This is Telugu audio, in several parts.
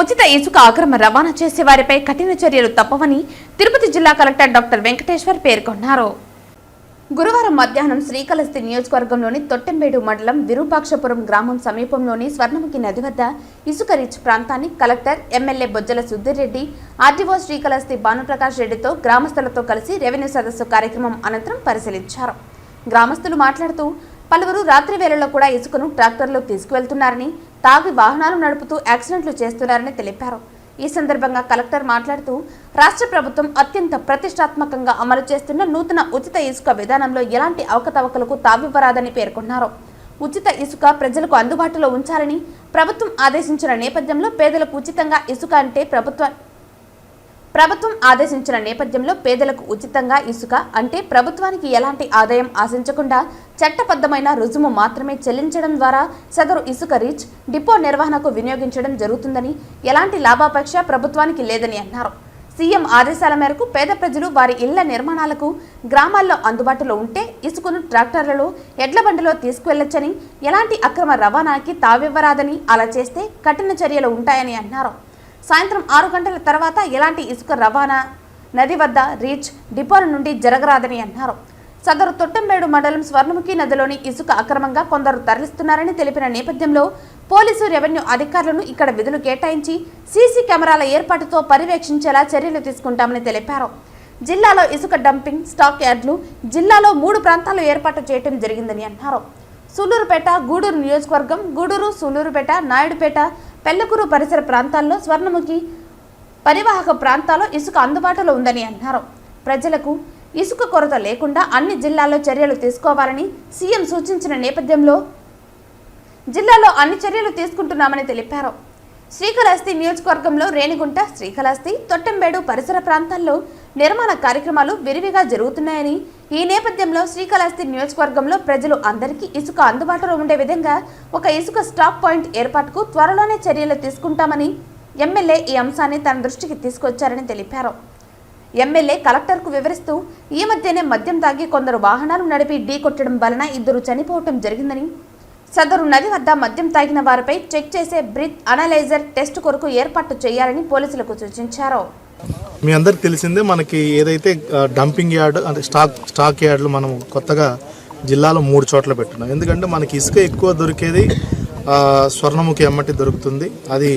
ఉచిత ఇసుక అక్రమ రవాణా చేసే వారిపై కఠిన చర్యలు తప్పవని తిరుపతి జిల్లా కలెక్టర్ డాక్టర్ వెంకటేశ్వర్ పేర్కొన్నారు. గురువారం మధ్యాహ్నం శ్రీకాళహస్తి నియోజకవర్గంలోని తొట్టెంబేడు మండలం విరూపాక్షపురం గ్రామం సమీపంలోని స్వర్ణముఖి నది వద్ద ఇసుక రిచ్ ప్రాంతాన్ని collector MLA Bojjala Sudheer RTO Srikalahasti Bhanuprakash రెడ్డితో గ్రామస్తులతో కలిసి రెవెన్యూ సదస్సు కార్యక్రమం అనంతరం పరిశీలించారు. గ్రామస్తులు మాట్లాడుతూ పలువురు రాత్రి వేళల్లో కూడా ఇసుకను ట్రాక్టర్లో తీసుకువెళ్తున్నారని తాగి వాహనాలు నడుపుతూ యాక్సిడెంట్లు చేస్తున్నారని తెలిపారు. ఈ సందర్భంగా కలెక్టర్ మాట్లాడుతూ రాష్ట్ర ప్రభుత్వం అత్యంత ప్రతిష్టాత్మకంగా అమలు చేస్తున్న నూతన ఉచిత ఇసుక విధానంలో ఎలాంటి అవకతవకలకు తావివ్వరాదని పేర్కొన్నారు. ఉచిత ఇసుక ప్రజలకు అందుబాటులో ఉంచాలని ప్రభుత్వం ఆదేశించిన నేపథ్యంలో పేదలకు ఉచితంగా ఇసుక అంటే ప్రభుత్వ ప్రభుత్వం ఆదేశించిన నేపథ్యంలో పేదలకు ఉచితంగా ఇసుక అంటే ప్రభుత్వానికి ఎలాంటి ఆదాయం ఆశించకుండా చట్టబద్ధమైన రుజుము మాత్రమే చెల్లించడం ద్వారా సదరు ఇసుక రీచ్ డిపో నిర్వహణకు వినియోగించడం జరుగుతుందని ఎలాంటి లాభాపేక్ష ప్రభుత్వానికి లేదని అన్నారు. సీఎం ఆదేశాల మేరకు పేద ప్రజలు వారి ఇళ్ళ నిర్మాణాలకు గ్రామాల్లో అందుబాటులో ఉంటే ఇసుకను ట్రాక్టర్లలో ఎడ్ల బండిలో తీసుకువెళ్ళొచ్చని ఎలాంటి అక్రమ రవాణాకి తావివ్వరాదని అలా చేస్తే కఠిన చర్యలు ఉంటాయని అన్నారు. సాయంత్రం ఆరు గంటల తర్వాత ఎలాంటి ఇసుక రవాణా నది వద్ద రీచ్ డిపోల నుండి జరగరాదని అన్నారు. సదరు తొట్టంబేడు మండలం స్వర్ణముఖి నదిలోని ఇసుక అక్రమంగా కొందరు తరలిస్తున్నారని తెలిపిన నేపథ్యంలో పోలీసు రెవెన్యూ అధికారులను ఇక్కడ విధులు కేటాయించి సీసీ కెమెరాల ఏర్పాటుతో పర్యవేక్షించేలా చర్యలు తీసుకుంటామని తెలిపారు. జిల్లాలో ఇసుక డంపింగ్ స్టాక్ యార్డ్లు జిల్లాలో మూడు ప్రాంతాలు ఏర్పాటు చేయడం జరిగిందని అన్నారు. సూలూరుపేట గూడూరు నియోజకవర్గం గూడూరు సూలూరుపేట నాయుడుపేట పెళ్ళకూరు పరిసర ప్రాంతాల్లో స్వర్ణముఖి పరివాహక ప్రాంతాల్లో ఇసుక అందుబాటులో ఉందని అన్నారు. ప్రజలకు ఇసుక కొరత లేకుండా అన్ని జిల్లాల్లో చర్యలు తీసుకోవాలని సీఎం సూచించిన నేపథ్యంలో జిల్లాలో అన్ని చర్యలు తీసుకుంటున్నామని తెలిపారు. శ్రీకాళహస్తి నియోజకవర్గంలో రేణిగుంట శ్రీకాళహస్తి తొట్టెంబేడు పరిసర ప్రాంతాల్లో నిర్మాణ కార్యక్రమాలు విరివిగా జరుగుతున్నాయని ఈ నేపథ్యంలో శ్రీకాళహస్తి నియోజకవర్గంలో ప్రజలు అందరికీ ఇసుక అందుబాటులో ఉండే విధంగా ఒక ఇసుక స్టాక్ పాయింట్ ఏర్పాటుకు త్వరలోనే చర్యలు తీసుకుంటామని ఎమ్మెల్యే ఈ అంశాన్ని తన దృష్టికి తీసుకొచ్చారని తెలిపారు. ఎమ్మెల్యే కలెక్టర్కు వివరిస్తూ ఈ మధ్యనే మద్యం తాగి కొందరు వాహనాలు నడిపి ఢీ కొట్టడం వలన ఇద్దరు చనిపోవటం జరిగిందని సదరు నది వద్ద మద్యం తాగిన వారిపై చెక్ చేసే బ్రిత్ అనలైజర్ టెస్ట్ కొరకు ఏర్పాటు చేయాలని పోలీసులకు సూచించారు. మీ అందరికి తెలిసిందే మనకి ఏదైతే డంపింగ్ యార్డ్ అంటే స్టాక్ స్టాక్ యార్డ్లు మనం కొత్తగా జిల్లాలో మూడు చోట్ల పెట్టున్నాం ఎందుకంటే మనకి ఇసుక ఎక్కువ దొరికేది స్వర్ణముఖి ఎమ్మటి దొరుకుతుంది. అది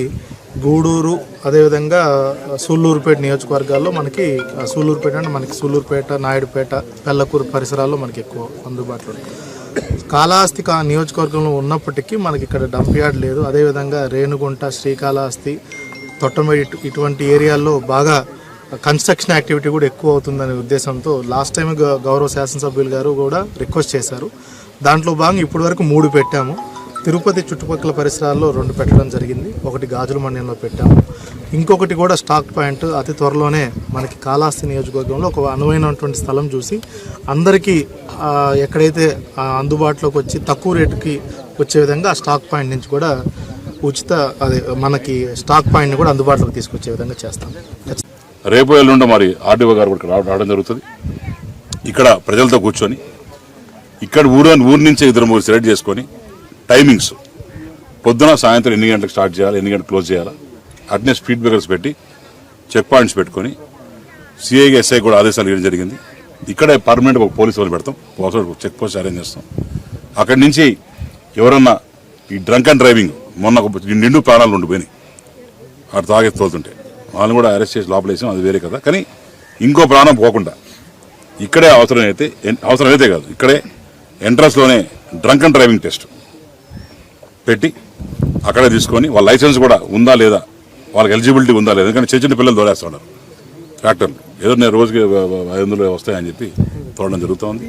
గూడూరు అదేవిధంగా సూళ్ళూరుపేట నియోజకవర్గాల్లో మనకి సూళ్ళూరుపేట అంటే మనకి సూళ్ళూరుపేట నాయుడుపేట పెళ్ళకూరు పరిసరాల్లో మనకి ఎక్కువ అందుబాటులో కాళహస్తి నియోజకవర్గంలో ఉన్నప్పటికీ మనకి ఇక్కడ డంప్ యార్డ్ లేదు. అదేవిధంగా రేణుగుంట శ్రీకాళహస్తి తొట్టమేడి ఇటువంటి ఏరియాల్లో బాగా కన్స్ట్రక్షన్ యాక్టివిటీ కూడా ఎక్కువ అవుతుందనే ఉద్దేశంతో లాస్ట్ టైం గ- గౌరవ శాసనసభ్యులు గారు కూడా రిక్వెస్ట్ చేశారు. దాంట్లో భాగంగా ఇప్పటి వరకు మూడు పెట్టాము. తిరుపతి చుట్టుపక్కల పరిసరాల్లో రెండు పెట్టడం జరిగింది. ఒకటి గాజుల మండలంలో పెట్టాము. ఇంకొకటి కూడా స్టాక్ పాయింట్ అతి త్వరలోనే మనకి కాళహస్తి నియోజకవర్గంలో ఒక అనువైనటువంటి స్థలం చూసి అందరికీ ఎక్కడైతే అందుబాటులోకి వచ్చి తక్కువ రేటుకి వచ్చే విధంగా ఆ స్టాక్ పాయింట్ నుంచి కూడా ఉచిత అదే మనకి స్టాక్ పాయింట్ని కూడా అందుబాటులోకి తీసుకొచ్చే విధంగా చేస్తాం. రేపు ఎల్లుండ మరి ఆర్డీఓ గారు కూడా రావడం రావడం జరుగుతుంది. ఇక్కడ ప్రజలతో కూర్చొని ఇక్కడ ఊరు ఊరు నుంచి ఇద్దరు మూడు సెలెక్ట్ చేసుకొని టైమింగ్స్ పొద్దున సాయంత్రం ఎన్ని గంటలకు స్టార్ట్ చేయాలి ఎన్ని గంటలకు క్లోజ్ చేయాలి అట్నే స్పీడ్ బ్రేకర్స్ పెట్టి చెక్ పాయింట్స్ పెట్టుకొని సిఐకి ఎస్ఐ కూడా ఆదేశాలు ఇవ్వడం జరిగింది. ఇక్కడే పర్మనెంట్ ఒక పోలీసు వాళ్ళు పెడతాం. చెక్ పోస్ట్ అరేంజ్ చేస్తాం. అక్కడి నుంచి ఎవరన్నా ఈ డ్రంక్ అండ్ డ్రైవింగ్ మొన్న ఒక నిండు ప్రాణాలు ఉండిపోయినాయి. అటు తాగే తోలుతుంటే. వాళ్ళని కూడా అరెస్ట్ చేసి లోపలేసాం అది వేరే కదా. కానీ ఇంకో ప్రాణం పోకుండా ఇక్కడే అవసరమైతే ఎన్- అవసరమైతే కాదు. ఇక్కడే ఎంట్రన్స్లోనే డ్రంక్ అండ్ డ్రైవింగ్ టెస్ట్ పెట్టి అక్కడే తీసుకొని వాళ్ళ లైసెన్స్ కూడా ఉందా లేదా వాళ్ళకి ఎలిజిబిలిటీ ఉందా లేదా ఎందుకంటే చిన్న చిన్న పిల్లలు తోలేస్తున్నారు ట్రాక్టర్లు ఏదో నేను రోజుకి ఐదు వందలు వస్తాయని చెప్పి తోడడం జరుగుతోంది.